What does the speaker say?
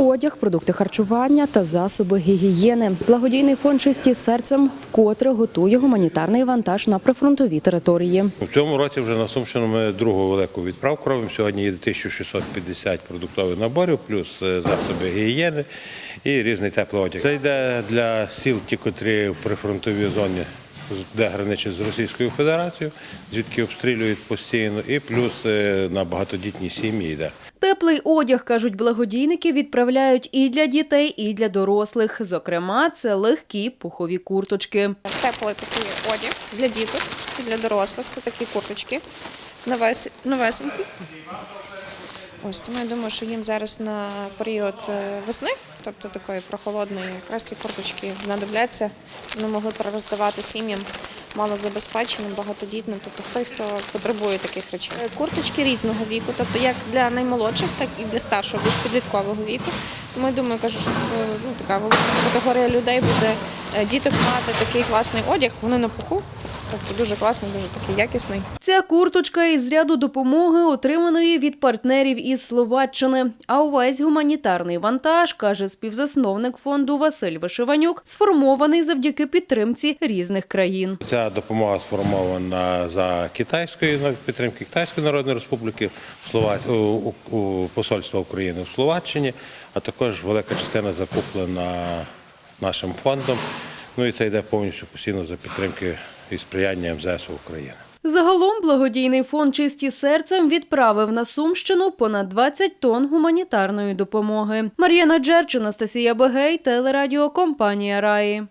одяг, продукти харчування та засоби гігієни. Благодійний фонд чисті серцем вкотре готує гуманітарний вантаж на прифронтові території. У цьому році вже на Сумщину ми другу велику відправку робимо. Сьогодні їде 1650 продуктових наборів, плюс е, засоби гігієни і різний теплий одяг. Це йде для сіл, ті, котрі в прифронтовій зоні, де граничать з Російською Федерацією, звідки обстрілюють постійно, і плюс е, на багатодітні сім'ї йде. Теплий одяг, кажуть благодійники, відправляють і для дітей, і для дорослих. Зокрема, це легкі пухові курточки. Теплий такий одяг для діток і для дорослих. Це такі курточки новес- новесенькі. Ось тому я думаю, що їм зараз на період е, весни, тобто такої прохолодної, якраз ці курточки знадобляться. Вони могли роздавати сім'ям малозабезпеченим, багатодітним, тобто той, хто потребує таких речей. Е, Курточки різного віку, тобто як для наймолодших, так і для старшого, більш підліткового віку. Тому я думаю, кажу, що е, ну, така велика категорія людей буде діток мати такий класний одяг, вони на пуху, тобто дуже класний, дуже такий якісний. Ця курточка із ряду допомоги, отриманої від партнерів із Словаччини. А увесь гуманітарний вантаж, каже співзасновник фонду Василь Вишиванюк, сформований завдяки підтримці різних країн. Ця допомога сформована за китайської на підтримки Китайської Народної Республіки у посольства України в Словаччині, а також велика частина закуплена нашим фондом. Ну і це йде повністю постійно за підтримки і сприяння МЗС України. Загалом благодійний фонд чисті серцем відправив на Сумщину понад 20 тонн гуманітарної допомоги. Мар'яна Джерчина Анастасія Бегей, телерадіокомпанія Раї.